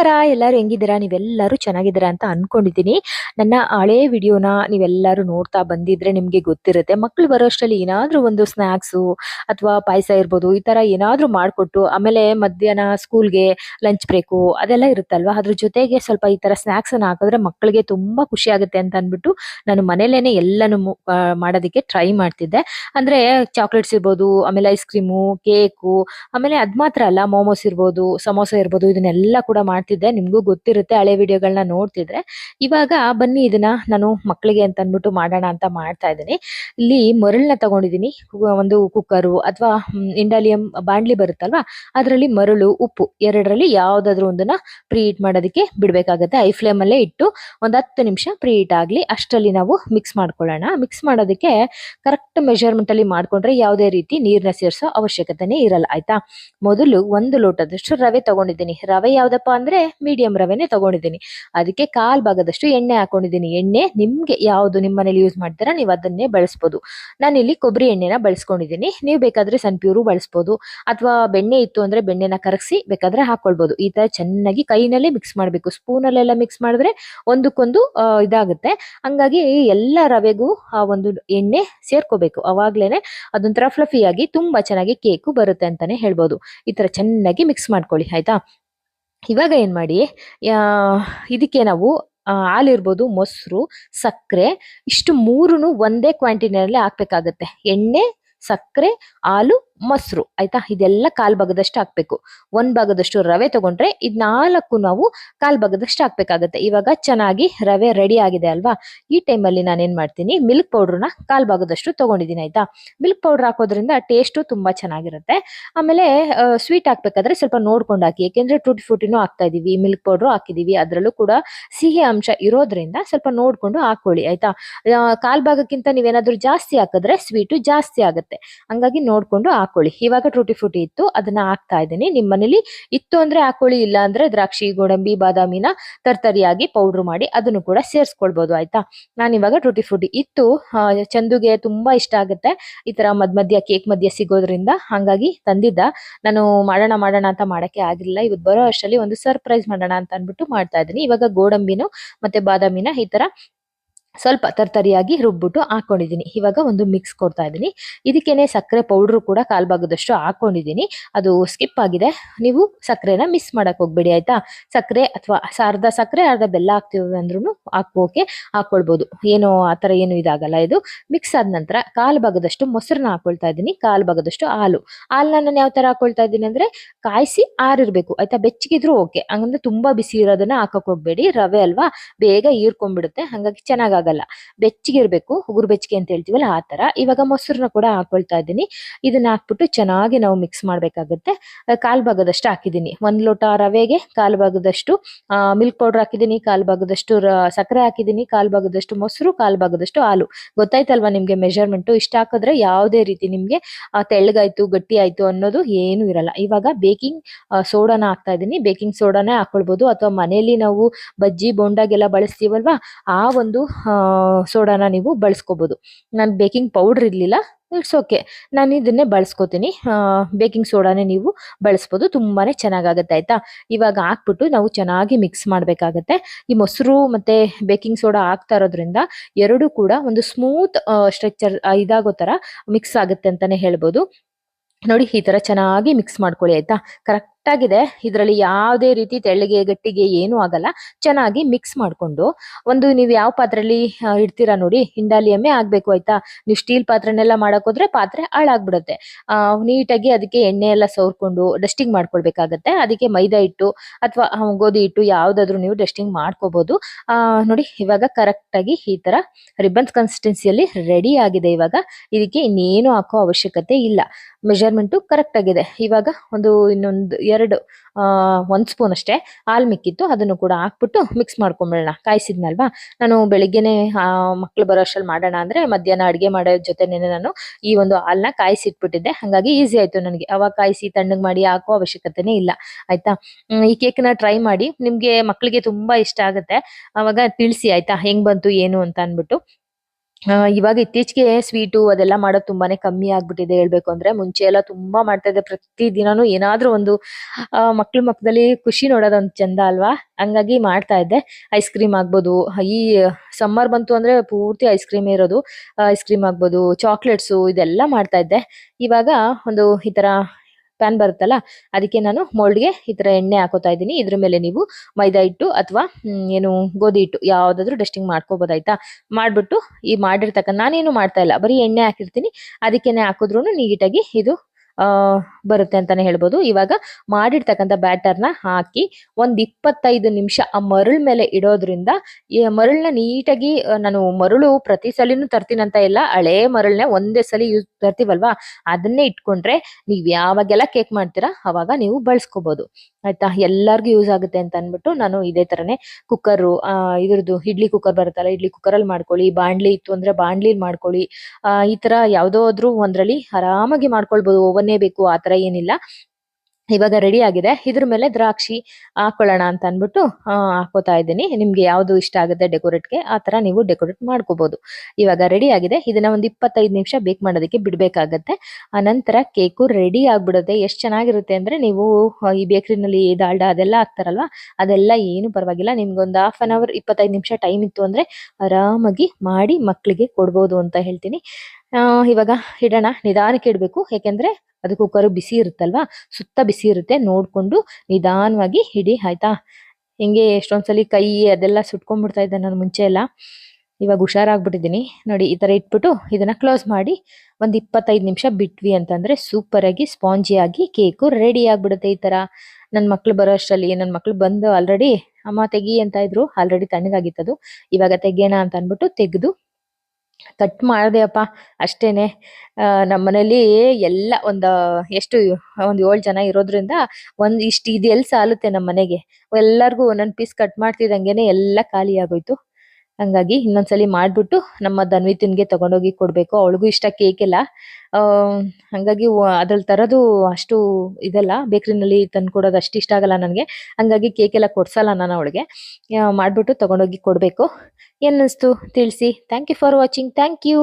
ನಮಸ್ಕಾರ ಎಲ್ಲರೂ ಹೆಂಗಿದ್ದೀರಾ? ನೀವೆಲ್ಲರೂ ಚೆನ್ನಾಗಿದ್ದೀರಾ ಅಂತ ಅನ್ಕೊಂಡಿದ್ದೀನಿ. ನನ್ನ ಹಳೆ ವಿಡಿಯೋನ ನೀವೆಲ್ಲರೂ ನೋಡ್ತಾ ಬಂದಿದ್ರೆ ನಿಮಗೆ ಗೊತ್ತಿರುತ್ತೆ. ಮಕ್ಕಳು ಬರೋಷ್ಟರಲ್ಲಿ ಏನಾದರೂ ಒಂದು ಸ್ನ್ಯಾಕ್ಸು ಅಥವಾ ಪಾಯಸ ಇರ್ಬೋದು, ಈ ಥರ ಏನಾದರೂ ಮಾಡಿಕೊಟ್ಟು ಆಮೇಲೆ ಮಧ್ಯಾಹ್ನ ಸ್ಕೂಲ್ಗೆ ಲಂಚ್ ಬ್ರೇಕು ಅದೆಲ್ಲ ಇರುತ್ತಲ್ವಾ? ಅದ್ರ ಜೊತೆಗೆ ಸ್ವಲ್ಪ ಈ ಥರ ಸ್ನ್ಯಾಕ್ಸನ್ನು ಹಾಕಿದ್ರೆ ಮಕ್ಕಳಿಗೆ ತುಂಬ ಖುಷಿ ಆಗುತ್ತೆ ಅಂತ ಅಂದ್ಬಿಟ್ಟು ನಾನು ಮನೇಲೇ ಎಲ್ಲನೂ ಮಾಡೋದಕ್ಕೆ ಟ್ರೈ ಮಾಡ್ತಿದ್ದೆ. ಅಂದ್ರೆ ಚಾಕ್ಲೇಟ್ಸ್ ಇರ್ಬೋದು, ಆಮೇಲೆ ಐಸ್ ಕ್ರೀಮು ಕೇಕು ಆಮೇಲೆ ಅದು ಮಾತ್ರ ಅಲ್ಲ ಮೋಮೋಸ್ ಇರ್ಬೋದು ಸಮೋಸ ಇರ್ಬೋದು, ಇದನ್ನೆಲ್ಲ ಕೂಡ ಮಾಡ್ತಿದ್ದೆ. ನಿಮ್ಗೂ ಗೊತ್ತಿರುತ್ತೆ, ಹಳೆ ವಿಡಿಯೋಗಳನ್ನ ನೋಡ್ತಿದ್ರೆ. ಇವಾಗ ಬನ್ನಿ ಇದನ್ನ ನಾನು ಮಕ್ಕಳಿಗೆ ಅಂತ ಅಂದ್ಬಿಟ್ಟು ಮಾಡೋಣ ಅಂತ ಮಾಡ್ತಾ ಇದ್ದೀನಿ. ಇಲ್ಲಿ ಮರಳನ್ನ ತಗೊಂಡಿದ್ದೀನಿ ಒಂದು ಕುಕ್ಕರು ಅಥವಾ ಇಂಡಾಲಿಯಂ ಬಾಂಡ್ಲಿ ಬರುತ್ತಲ್ವಾ, ಅದರಲ್ಲಿ ಮರಳು, ಉಪ್ಪು ಎರಡರಲ್ಲಿ ಯಾವ್ದಾದ್ರು ಒಂದನ್ನ ಪ್ರೀ ಹೀಟ್ ಮಾಡೋದಕ್ಕೆ ಬಿಡ್ಬೇಕಾಗತ್ತೆ. ಐ ಫ್ಲೇಮ್ ಅಲ್ಲೇ ಇಟ್ಟು ಒಂದ್ ಹತ್ತು ನಿಮಿಷ ಪ್ರೀ ಹೀಟ್ ಆಗ್ಲಿ, ಅಷ್ಟರಲ್ಲಿ ನಾವು ಮಿಕ್ಸ್ ಮಾಡ್ಕೊಳ್ಳೋಣ. ಮಿಕ್ಸ್ ಮಾಡೋದಕ್ಕೆ ಕರೆಕ್ಟ್ ಮೆಷರ್ಮೆಂಟ್ ಅಲ್ಲಿ ಮಾಡ್ಕೊಂಡ್ರೆ ಯಾವುದೇ ರೀತಿ ನೀರ್ನ ಸೇರಿಸೋ ಅವಶ್ಯಕತೆನೇ ಇರಲ್ಲ, ಆಯ್ತಾ? ಮೊದಲು ಒಂದು ಲೋಟದಷ್ಟು ರವೆ ತಗೊಂಡಿದ್ದೀನಿ. ರವೆ ಯಾವ್ದಪ್ಪ ಅಂದ್ರೆ ಮೀಡಿಯಂ ರವೆನೆ ತಗೊಂಡಿದ್ದೀನಿ. ಅದಕ್ಕೆ ಕಾಲ್ ಭಾಗದಷ್ಟು ಎಣ್ಣೆ ಹಾಕೊಂಡಿದ್ದೀನಿ. ಎಣ್ಣೆ ನಿಮ್ಗೆ ಯಾವ್ದು ನಿಮ್ಮ ಮನೇಲಿ ಯೂಸ್ ಮಾಡ್ತೀರಾ ನೀವು ಅದನ್ನೇ ಬಳಸ್ಬೋದು. ನಾನಿಲ್ಲಿ ಕೊಬ್ಬರಿ ಎಣ್ಣೆನ ಬಳಸ್ಕೊಂಡಿದ್ದೀನಿ. ನೀವು ಬೇಕಾದ್ರೆ ಸನ್ಪ್ಯೂರು ಬಳಸ್ಬೋದು. ಅಥವಾ ಬೆಣ್ಣೆ ಇತ್ತು ಅಂದ್ರೆ ಬೆಣ್ಣೆನ ಕರಗಿಸಿ ಬೇಕಾದ್ರೆ ಹಾಕ್ಕೊಳ್ಬೋದು ಈ ತರ ಚೆನ್ನಾಗಿ ಕೈನಲ್ಲೇ ಮಿಕ್ಸ್ ಮಾಡಬೇಕು. ಸ್ಪೂನಲ್ಲೆಲ್ಲ ಮಿಕ್ಸ್ ಮಾಡಿದ್ರೆ ಒಂದಕ್ಕೊಂದು ಇದಾಗುತ್ತೆ. ಹಂಗಾಗಿ ಎಲ್ಲ ರವೆಗೂ ಆ ಒಂದು ಎಣ್ಣೆ ಸೇರ್ಕೋಬೇಕು. ಅವಾಗ್ಲೇನೆ ಅದೊಂಥರ ಫ್ಲಫಿಯಾಗಿ ತುಂಬ ತುಂಬಾ ಚೆನ್ನಾಗಿ ಕೇಕು ಬರುತ್ತೆ ಅಂತಾನೆ ಹೇಳ್ಬೋದು. ಈ ತರ ಚೆನ್ನಾಗಿ ಮಿಕ್ಸ್ ಮಾಡ್ಕೊಳ್ಳಿ, ಆಯ್ತಾ? ಇವಾಗ ಏನು ಮಾಡಿ ಇದಕ್ಕೆ ನಾವು ಹಾಲಿರ್ಬೋದು, ಮೊಸರು, ಸಕ್ಕರೆ, ಇಷ್ಟು ಮೂರೂ ಒಂದೇ ಕ್ವಾಂಟಿಟಿನಲ್ಲಿ ಹಾಕ್ಬೇಕಾಗತ್ತೆ. ಎಣ್ಣೆ, ಸಕ್ಕರೆ, ಹಾಲು ಮೊಸರು, ಆಯ್ತಾ? ಇದೆಲ್ಲ ಕಾಲ್ ಭಾಗದಷ್ಟು ಹಾಕ್ಬೇಕು. ಒಂದ್ ಭಾಗದಷ್ಟು ರವೆ ತಗೊಂಡ್ರೆ ಇದ್ ನಾಲ್ಕು ನಾವು ಕಾಲ್ ಭಾಗದಷ್ಟು ಹಾಕ್ಬೇಕಾಗತ್ತೆ. ಇವಾಗ ಚೆನ್ನಾಗಿ ರವೆ ರೆಡಿ ಆಗಿದೆ ಅಲ್ವಾ? ಈ ಟೈಮಲ್ಲಿ ನಾನು ಏನ್ ಮಾಡ್ತೀನಿ ಮಿಲ್ಕ್ ಪೌಡ್ರನ್ನ ಕಾಲ್ ಭಾಗದಷ್ಟು ತಗೊಂಡಿದ್ದೀನಿ, ಆಯ್ತಾ? ಮಿಲ್ಕ್ ಪೌಡರ್ ಹಾಕೋದ್ರಿಂದ ಟೇಸ್ಟು ತುಂಬಾ ಚೆನ್ನಾಗಿರುತ್ತೆ. ಆಮೇಲೆ ಸ್ವೀಟ್ ಹಾಕ್ಬೇಕಾದ್ರೆ ಸ್ವಲ್ಪ ನೋಡ್ಕೊಂಡು ಹಾಕಿ. ಯಾಕೆಂದ್ರೆ ಟೂಟಿ ಫ್ರೂಟಿನೂ ಹಾಕ್ತಾ ಇದೀವಿ ಮಿಲ್ಕ್ ಪೌಡ್ರು ಹಾಕಿದೀವಿ. ಅದರಲ್ಲೂ ಕೂಡ ಸಿಹಿ ಅಂಶ ಇರೋದ್ರಿಂದ ಸ್ವಲ್ಪ ನೋಡ್ಕೊಂಡು ಹಾಕೊಳ್ಳಿ, ಆಯ್ತಾ? ಕಾಲ್ ಭಾಗಕ್ಕಿಂತ ನೀವೇನಾದ್ರೂ ಜಾಸ್ತಿ ಹಾಕಿದ್ರೆ ಸ್ವೀಟು ಜಾಸ್ತಿ ಆಗುತ್ತೆ. ಹಂಗಾಗಿ ನೋಡ್ಕೊಂಡು ಹಾಕೊಳ್ಳಿ. ಇವಾಗ ಟ್ರೂಟಿ ಫ್ರೂಟಿ ಇತ್ತು, ಅದನ್ನ ಹಾಕ್ತಾ ಇದ್ದೀನಿ. ನಿಮ್ಮ ಮನೇಲಿ ಇತ್ತು ಅಂದ್ರೆ ಹಾಕೊಳ್ಳಿ, ಇಲ್ಲ ಅಂದ್ರೆ ದ್ರಾಕ್ಷಿ, ಗೋಡಂಬಿ, ಬಾದಾಮಿನ ತರ್ತರಿಯಾಗಿ ಪೌಡ್ರ್ ಮಾಡಿ ಅದನ್ನು ಕೂಡ ಸೇರಿಸ್ಕೊಳ್ಬೋದು, ಆಯ್ತಾ? ನಾನು ಇವಾಗ ಟ್ರೂಟಿ ಫ್ರೂಟಿ ಇತ್ತು ಚಂದುಗೆ ತುಂಬಾ ಇಷ್ಟ ಆಗುತ್ತೆ. ಈ ತರ ಮಧ್ಯ ಮಧ್ಯ ಕೇಕ್ ಮಧ್ಯ ಸಿಗೋದ್ರಿಂದ ಹಂಗಾಗಿ ತಂದಿದ್ದ. ನಾನು ಮಾಡೋಣ ಮಾಡೋಣ ಅಂತ ಮಾಡಕ್ಕೆ ಆಗಿಲ್ಲ. ಇವತ್ತು ಬರೋ ಅಷ್ಟರಲ್ಲಿ ಒಂದು ಸರ್ಪ್ರೈಸ್ ಮಾಡೋಣ ಅಂತ ಅಂದ್ಬಿಟ್ಟು ಮಾಡ್ತಾ ಇದ್ದೀನಿ. ಇವಾಗ ಗೋಡಂಬಿನು ಮತ್ತೆ ಬಾದಾಮಿನ ಈ ತರ ಸ್ವಲ್ಪ ತರ್ತರಿಯಾಗಿ ರುಬ್ಬಿಟ್ಟು ಹಾಕೊಂಡಿದ್ದೀನಿ. ಇವಾಗ ಒಂದು ಮಿಕ್ಸ್ ಕೊಡ್ತಾ ಇದ್ದೀನಿ. ಇದಕ್ಕೇನೆ ಸಕ್ಕರೆ ಪೌಡ್ರು ಕೂಡ ಕಾಲ್ ಭಾಗದಷ್ಟು ಹಾಕೊಂಡಿದ್ದೀನಿ. ಅದು ಸ್ಕಿಪ್ ಆಗಿದೆ. ನೀವು ಸಕ್ಕರೆನ ಮಿಸ್ ಮಾಡಕ್ ಹೋಗ್ಬೇಡಿ, ಆಯ್ತಾ? ಸಕ್ಕರೆ ಅಥವಾ ಅರ್ಧ ಸಕ್ಕರೆ, ಅರ್ಧ ಬೆಲ್ಲ ಹಾಕ್ತೀವಿ ಅಂದ್ರೂ ಹಾಕೋಕೆ ಹಾಕ್ಕೊಳ್ಬೋದು. ಏನು ಆ ಥರ ಏನು ಇದಾಗಲ್ಲ ಇದು. ಮಿಕ್ಸ್ ಆದ ನಂತರ ಕಾಲ್ ಭಾಗದಷ್ಟು ಮೊಸರನ್ನ ಹಾಕೊಳ್ತಾ ಇದ್ದೀನಿ. ಕಾಲ್ ಭಾಗದಷ್ಟು ಹಾಲು. ಹಾಲನ್ನ ನಾನು ಯಾವ ತರ ಹಾಕೊಳ್ತಾ ಇದ್ದೀನಿ ಅಂದ್ರೆ ಕಾಯಿಸಿ ಆರಿರಬೇಕು. ಆಯ್ತಾ? ಬೆಚ್ಚಗಿದ್ರೂ ಓಕೆ. ಹಂಗಂದ್ರೆ ತುಂಬಾ ಬಿಸಿ ಇರೋದನ್ನ ಹಾಕೋಕೆ ಹೋಗ್ಬೇಡಿ. ರವೆ ಅಲ್ವಾ? ಬೇಗ ಹೀರ್ಕೊಂಡ್ಬಿಡುತ್ತೆ. ಹಂಗಾಗಿ ಚೆನ್ನಾಗಾಗಲ್ಲ ಬೆಚ್ಚಗಿರ್ಬೇಕು ಉಗುರು ಬೆಚ್ಚಗೆ ಅಂತ ಹೇಳ್ತೀವಲ್ಲ ಆ ತರ ಇವಾಗ ಮೊಸರನ್ನ ಕೂಡ ಹಾಕೊಳ್ತಾ ಇದ್ದೀನಿ. ಇದನ್ನ ಹಾಕ್ಬಿಟ್ಟು ಚೆನ್ನಾಗಿ ನಾವು ಮಿಕ್ಸ್ ಮಾಡ್ಬೇಕಾಗತ್ತೆ. ಕಾಲು ಭಾಗದಷ್ಟು ಹಾಕಿದ್ದೀನಿ. ಒಂದ್ ಲೋಟ ರವೆಗೆ ಕಾಲ್ ಭಾಗದಷ್ಟು ಮಿಲ್ಕ್ ಪೌಡರ್ ಹಾಕಿದ್ದೀನಿ, ಕಾಲ್ ಭಾಗದಷ್ಟು ಸಕ್ಕರೆ ಹಾಕಿದ್ದೀನಿ, ಕಾಲ್ ಭಾಗದಷ್ಟು ಮೊಸರು, ಕಾಲ್ ಭಾಗದಷ್ಟು ಹಾಲು. ಗೊತ್ತಾಯ್ತಲ್ವಾ ನಿಮ್ಗೆ ಮೆಜರ್ಮೆಂಟ್ ಇಷ್ಟ ಹಾಕಿದ್ರೆ ಯಾವುದೇ ರೀತಿ ನಿಮ್ಗೆ ತೆಳ್ಳಗಾಯ್ತು ಗಟ್ಟಿ ಆಯ್ತು ಅನ್ನೋದು ಏನು ಇರಲ್ಲ. ಇವಾಗ ಬೇಕಿಂಗ್ ಸೋಡಾನ ಹಾಕ್ತಾ ಇದ್ದೀನಿ. ಬೇಕಿಂಗ್ ಸೋಡಾನೇ ಹಾಕೊಳ್ಬಹುದು ಅಥವಾ ಮನೆಯಲ್ಲಿ ನಾವು ಬಜ್ಜಿ, ಬೋಂಡಾಗೆಲ್ಲ ಬಳಸ್ತೀವಲ್ವಾ? ಆ ಒಂದು ಸೋಡಾನ ನೀವು ಬಳಸ್ಕೋಬೋದು. ನಾನು ಬೇಕಿಂಗ್ ಪೌಡರ್ ಇರಲಿಲ್ಲ, ಇಟ್ಸ್ ಓಕೆ. ನಾನು ಇದನ್ನೇ ಬಳಸ್ಕೋತೀನಿ. ಬೇಕಿಂಗ್ ಸೋಡಾನೇ ನೀವು ಬಳಸ್ಬೋದು, ತುಂಬಾನೇ ಚೆನ್ನಾಗಾಗುತ್ತೆ, ಆಯ್ತಾ? ಇವಾಗ ಹಾಕ್ಬಿಟ್ಟು ನಾವು ಚೆನ್ನಾಗಿ ಮಿಕ್ಸ್ ಮಾಡಬೇಕಾಗತ್ತೆ. ಈ ಮೊಸರು ಮತ್ತೆ ಬೇಕಿಂಗ್ ಸೋಡಾ ಹಾಕ್ತಾ ಇರೋದ್ರಿಂದ ಎರಡು ಕೂಡ ಒಂದು ಸ್ಮೂತ್ ಸ್ಟ್ರಕ್ಚರ್ ಇದಾಗೋ ಥರ ಮಿಕ್ಸ್ ಆಗುತ್ತೆ ಅಂತಾನೆ ಹೇಳ್ಬೋದು. ನೋಡಿ, ಈ ತರ ಚೆನ್ನಾಗಿ ಮಿಕ್ಸ್ ಮಾಡ್ಕೊಳ್ಳಿ, ಆಯ್ತಾ? ಕರೆಕ್ಟ್ ಆಗಿದೆ ಇದರಲ್ಲಿ ಯಾವುದೇ ರೀತಿ ತೆಳ್ಳಗೆ, ಗಟ್ಟಿಗೆ ಏನೂ ಆಗಲ್ಲ. ಚೆನ್ನಾಗಿ ಮಿಕ್ಸ್ ಮಾಡ್ಕೊಂಡು. ಒಂದು ನೀವು ಯಾವ ಪಾತ್ರೆಯಲ್ಲಿ ಇಡ್ತೀರಾ ನೋಡಿ ಹಿಂಡಾಲಿಯಮ್ಮೇ ಆಗ್ಬೇಕು ಆಯ್ತಾ? ನೀವು ಸ್ಟೀಲ್ ಪಾತ್ರೆನೆಲ್ಲ ಮಾಡಕ್ ಹೋದ್ರೆ ಪಾತ್ರೆ ಹಾಳಾಗ್ಬಿಡುತ್ತೆ. ನೀಟಾಗಿ ಅದಕ್ಕೆ ಎಣ್ಣೆ ಎಲ್ಲ ಸವರ್ಕೊಂಡು ಡಸ್ಟಿಂಗ್ ಮಾಡ್ಕೊಳ್ಬೇಕಾಗತ್ತೆ. ಅದಕ್ಕೆ ಮೈದಾ ಹಿಟ್ಟು ಅಥವಾ ಗೋಧಿ ಹಿಟ್ಟು ಯಾವ್ದಾದ್ರು ನೀವು ಡಸ್ಟಿಂಗ್ ಮಾಡ್ಕೋಬಹುದು ನೋಡಿ, ಇವಾಗ ಕರೆಕ್ಟ್ ಆಗಿ ಈ ತರ ರಿಬನ್ಸ್ ಕನ್ಸಿಸ್ಟೆನ್ಸಿಯಲ್ಲಿ ರೆಡಿ ಆಗಿದೆ ಇವಾಗ. ಇದಕ್ಕೆ ಇನ್ನೇನು ಹಾಕೋ ಅವಶ್ಯಕತೆ ಇಲ್ಲ. ಮೆಜರ್ಮೆಂಟು ಕರೆಕ್ಟ್ ಆಗಿದೆ ಇವಾಗ ಒಂದು ಇನ್ನೊಂದು ಎರಡು ಒಂದು ಸ್ಪೂನ್ ಅಷ್ಟೇ ಹಾಲು ಮಿಕ್ಕಿತ್ತು ಅದನ್ನು ಕೂಡ ಹಾಕ್ಬಿಟ್ಟು ಮಿಕ್ಸ್ ಮಾಡ್ಕೊಂಬಿಡೋಣ. ಕಾಯಿಸಿದ್ನಲ್ವಾ? ನಾನು ಬೆಳಿಗ್ಗೆನೆ ಮಕ್ಕಳು ಬರೋ ಅಷ್ಟ್ರಲ್ಲಿ ಮಾಡೋಣ ಅಂದ್ರೆ ಮಧ್ಯಾಹ್ನ ಅಡುಗೆ ಮಾಡೋ ಜೊತೆನೇ ನಾನು ಈ ಒಂದು ಹಾಲನ್ನ ಕಾಯಿಸಿಟ್ಬಿಟ್ಟಿದ್ದೆ. ಹಾಗಾಗಿ ಈಸಿ ಆಯ್ತು ನನಗೆ. ಅವಾಗ ಕಾಯಿಸಿ ತಣ್ಣಗೆ ಮಾಡಿ ಹಾಕೋ ಅವಶ್ಯಕತೆನೇ ಇಲ್ಲ. ಆಯ್ತಾ? ಈ ಕೇಕ್ನ ಟ್ರೈ ಮಾಡಿ. ನಿಮಗೆ ಮಕ್ಕಳಿಗೆ ತುಂಬಾ ಇಷ್ಟ ಆಗುತ್ತೆ. ಅವಾಗ ತಿಳಿಸಿ ಆಯ್ತಾ? ಹೆಂಗ್ ಬಂತು ಏನು ಅಂತ ಅನ್ಬಿಟ್ಟು ಆ, ಇವಾಗ ಇತ್ತೀಚೆಗೆ ಸ್ವೀಟು ಅದೆಲ್ಲ ಮಾಡೋದು ತುಂಬಾನೇ ಕಮ್ಮಿ ಆಗ್ಬಿಟ್ಟಿದೆ ಹೇಳ್ಬೇಕು ಅಂದ್ರೆ. ಮುಂಚೆ ಎಲ್ಲ ತುಂಬಾ ಮಾಡ್ತಾ ಇದ್ದೆ. ಪ್ರತಿ ದಿನಾನು ಏನಾದ್ರೂ ಒಂದು ಮಕ್ಳ ಮಕ್ಕದಲ್ಲಿ ಖುಷಿ ನೋಡೋದೊಂದು ಚಂದ ಅಲ್ವಾ? ಹಂಗಾಗಿ ಮಾಡ್ತಾ ಇದ್ದೆ. ಐಸ್ ಕ್ರೀಮ್ ಆಗ್ಬೋದು, ಈ ಸಮ್ಮರ್ ಬಂತು ಅಂದ್ರೆ ಪೂರ್ತಿ ಐಸ್ ಕ್ರೀಮ್ ಇರೋದು. ಐಸ್ ಕ್ರೀಮ್ ಆಗ್ಬೋದು ಚಾಕ್ಲೇಟ್ಸು ಇದೆಲ್ಲ ಮಾಡ್ತಾ ಇದ್ದೆ. ಇವಾಗ ಒಂದು ಈ ತರ ಪ್ಯಾನ್ ಬರುತ್ತಲ್ಲ, ಅದಕ್ಕೆ ನಾನು ಮೋಲ್ಡ್ಗೆ ಈ ಥರ ಎಣ್ಣೆ ಹಾಕೋತಾ ಇದ್ದೀನಿ. ಇದ್ರ ಮೇಲೆ ನೀವು ಮೈದಾ ಹಿಟ್ಟು ಅಥವಾ ಏನು ಗೋಧಿ ಹಿಟ್ಟು ಯಾವುದಾದ್ರೂ ಡಸ್ಟಿಂಗ್ ಮಾಡ್ಕೋಬೋದಾಯ್ತಾ ಮಾಡ್ಬಿಟ್ಟು ಈ ಮಾಡಿರ್ತಕ್ಕ ನಾನೇನು ಮಾಡ್ತಾ ಇಲ್ಲ, ಬರೀ ಎಣ್ಣೆ ಹಾಕಿರ್ತೀನಿ. ಅದಕ್ಕೇನೆ ಹಾಕಿದ್ರು ನೀಟಾಗಿ ಇದು ಬರುತ್ತೆ ಅಂತಾನೆ ಹೇಳ್ಬೋದು. ಇವಾಗ ಮಾಡಿರ್ತಕ್ಕಂಥ ಬ್ಯಾಟರ್ನ ಹಾಕಿ ಒಂದು ಇಪ್ಪತ್ತೈದು ನಿಮಿಷ ಆ ಮರಳ ಮೇಲೆ ಇಡೋದ್ರಿಂದ ಈ ಮರಳನ್ನ ನೀಟಾಗಿ ನಾನು ಮರಳು ಪ್ರತಿ ಸಲಿನೂ ತರ್ತೀನಂತ ಇಲ್ಲ, ಹಳೇ ಮರಳನ್ನ ಒಂದೇ ಸಲ ಯೂಸ್ ತರ್ತೀವಲ್ವಾ? ಅದನ್ನೇ ಇಟ್ಕೊಂಡ್ರೆ ನೀವು ಯಾವಾಗೆಲ್ಲ ಕೇಕ್ ಮಾಡ್ತೀರಾ ಅವಾಗ ನೀವು ಬಳಸ್ಕೋಬಹುದು ಆಯ್ತಾ? ಎಲ್ಲರಿಗೂ ಯೂಸ್ ಆಗುತ್ತೆ ಅಂತ ಅಂದ್ಬಿಟ್ಟು ನಾನು ಇದೇ ತರನೇ ಕುಕ್ಕರು ಇದ್ರದ್ದು ಇಡ್ಲಿ ಕುಕ್ಕರ್ ಬರುತ್ತಲ್ಲ, ಇಡ್ಲಿ ಕುಕ್ಕರಲ್ಲಿ ಮಾಡ್ಕೊಳ್ಳಿ, ಬಾಣ್ಲಿ ಇತ್ತು ಅಂದ್ರೆ ಬಾಣ್ಲಿ ಮಾಡ್ಕೊಳ್ಳಿ ಈ ತರ ಯಾವ್ದಾದ್ರು ಒಂದ್ರಲ್ಲಿ ಆರಾಮಾಗಿ ಮಾಡ್ಕೊಳ್ಬಹುದು ಓವನ್ನೇ ಬೇಕು ಆ ತರ ಏನಿಲ್ಲ. ಇವಾಗ ರೆಡಿ ಆಗಿದೆ. ಇದ್ರ ಮೇಲೆ ದ್ರಾಕ್ಷಿ ಹಾಕೊಳ್ಳೋಣ ಅಂತ ಅಂದ್ಬಿಟ್ಟು ಹಾಕೋತಾ ಇದ್ದೀನಿ. ನಿಮ್ಗೆ ಯಾವ್ದು ಇಷ್ಟ ಆಗುತ್ತೆ ಡೆಕೋರೇಟ್ಗೆ ಆ ತರ ನೀವು ಡೆಕೋರೇಟ್ ಮಾಡ್ಕೋಬಹುದು ಇವಾಗ ರೆಡಿ ಆಗಿದೆ. ಇದನ್ನ ಒಂದ್ ಇಪ್ಪತ್ತೈದು ನಿಮಿಷ ಬೇಕ್ ಮಾಡೋದಕ್ಕೆ ಬಿಡ್ಬೇಕಾಗತ್ತೆ. ಆ, ನಂತರ ಕೇಕು ರೆಡಿ ಆಗ್ಬಿಡುತ್ತೆ. ಎಷ್ಟು ಚೆನ್ನಾಗಿರುತ್ತೆ ಅಂದ್ರೆ ನೀವು ಈ ಬೇಕರಿನಲ್ಲಿ ದಾಲ್ಡ ಅದೆಲ್ಲ ಹಾಕ್ತಾರಲ್ವಾ, ಅದೆಲ್ಲ ಏನು ಪರವಾಗಿಲ್ಲ. ನಿಮ್ಗೆ ಒಂದು ಹಾಫ್ ಅನ್ ಅವರ್ ಇಪ್ಪತ್ತೈದು ನಿಮಿಷ ಟೈಮ್ ಇತ್ತು ಅಂದ್ರೆ ಆರಾಮಾಗಿ ಮಾಡಿ ಮಕ್ಕಳಿಗೆ ಕೊಡ್ಬೋದು ಅಂತ ಹೇಳ್ತೀನಿ. ಇವಾಗ ಇಡೋಣ. ನಿಧಾನಕ್ಕೆ ಇಡಬೇಕು. ಯಾಕೆಂದ್ರೆ ಅದು ಕುಕ್ಕರ್ ಬಿಸಿ ಇರುತ್ತಲ್ವಾ? ಸುತ್ತ ಬಿಸಿ ಇರುತ್ತೆ. ನೋಡ್ಕೊಂಡು ನಿಧಾನವಾಗಿ ಹಿಡಿ ಆಯ್ತಾ? ಹಿಂಗೆ ಎಷ್ಟೊಂದ್ಸಲಿ ಕೈ ಅದೆಲ್ಲ ಸುಟ್ಕೊಂಡ್ಬಿಡ್ತಾ ಇದ್ದೆ ನಾನು ಮುಂಚೆ ಎಲ್ಲ. ಇವಾಗ ಹುಷಾರಾಗ್ಬಿಟ್ಟಿದ್ದೀನಿ. ನೋಡಿ, ಈ ತರ ಇಟ್ಬಿಟ್ಟು ಇದನ್ನ ಕ್ಲೋಸ್ ಮಾಡಿ ಒಂದು ಇಪ್ಪತ್ತೈದು ನಿಮಿಷ ಬಿಟ್ವಿ ಅಂತಂದ್ರೆ ಸೂಪರಾಗಿ ಸ್ಪಾಂಜಿಯಾಗಿ ಕೇಕು ರೆಡಿ ಆಗಿಬಿಡುತ್ತೆ ಈ ತರ ನನ್ನ ಮಕ್ಳು ಬರೋ ಅಷ್ಟರಲ್ಲಿ ನನ್ನ ಮಕ್ಳು ಬಂದು ಆಲ್ರೆಡಿ ಅಮ್ಮ ತೆಗಿ ಅಂತ ಇದ್ರು. ಆಲ್ರೆಡಿ ತಣ್ಣಗಾಗಿತ್ತದು. ಇವಾಗ ತೆಗಿಯೋಣ ಅಂತ ಅಂದ್ಬಿಟ್ಟು ತೆಗೆದು ಕಟ್ ಮಾಡ್ದೆ ಅಪ್ಪ ಅಷ್ಟೇನೆ. ನಮ್ಮ ಮನೇಲಿ ಎಲ್ಲ ಒಂದು ಎಷ್ಟು ಒಂದು ಏಳು ಜನ ಇರೋದ್ರಿಂದ ಒಂದ್ ಇಷ್ಟು ಇದು ಎಲ್ಲಿ ಸಾಲುತ್ತೆ ನಮ್ಮ ಮನೆಗೆ ಎಲ್ಲಾರ್ಗು ಒಂದೊಂದು ಪೀಸ್ ಕಟ್ ಮಾಡ್ತಿದಂಗೆನೆ ಎಲ್ಲ ಖಾಲಿ ಆಗೋಯ್ತು ಹಂಗಾಗಿ ಇನ್ನೊಂದ್ಸಲಿ ಮಾಡ್ಬಿಟ್ಟು ನಮ್ಮ ಧನ್ವಿತಿನ್ಗೆ ತಗೊಂಡೋಗಿ ಕೊಡ್ಬೇಕು. ಅವಳಿಗೂ ಇಷ್ಟ ಕೇಕ್ ಎಲ್ಲ. ಹಂಗಾಗಿ ಅದ್ರಲ್ಲಿ ತರೋದು ಅಷ್ಟು ಇದಲ್ಲ. ಬೇಕ್ರಿನಲ್ಲಿ ತಂದು ಕೊಡೋದು ಅಷ್ಟು ಇಷ್ಟ ಆಗಲ್ಲ ನನಗೆ. ಹಂಗಾಗಿ ಕೇಕ್ ಎಲ್ಲ ಕೊಡ್ಸಲ್ಲ ನಾನು ಅವಳಿಗೆ. ಮಾಡಿಬಿಟ್ಟು ತಗೊಂಡೋಗಿ ಕೊಡಬೇಕು. ಏನ್ ಅನಿಸ್ತು? ತಿಳಿಸಿ. Thank you for watching thank you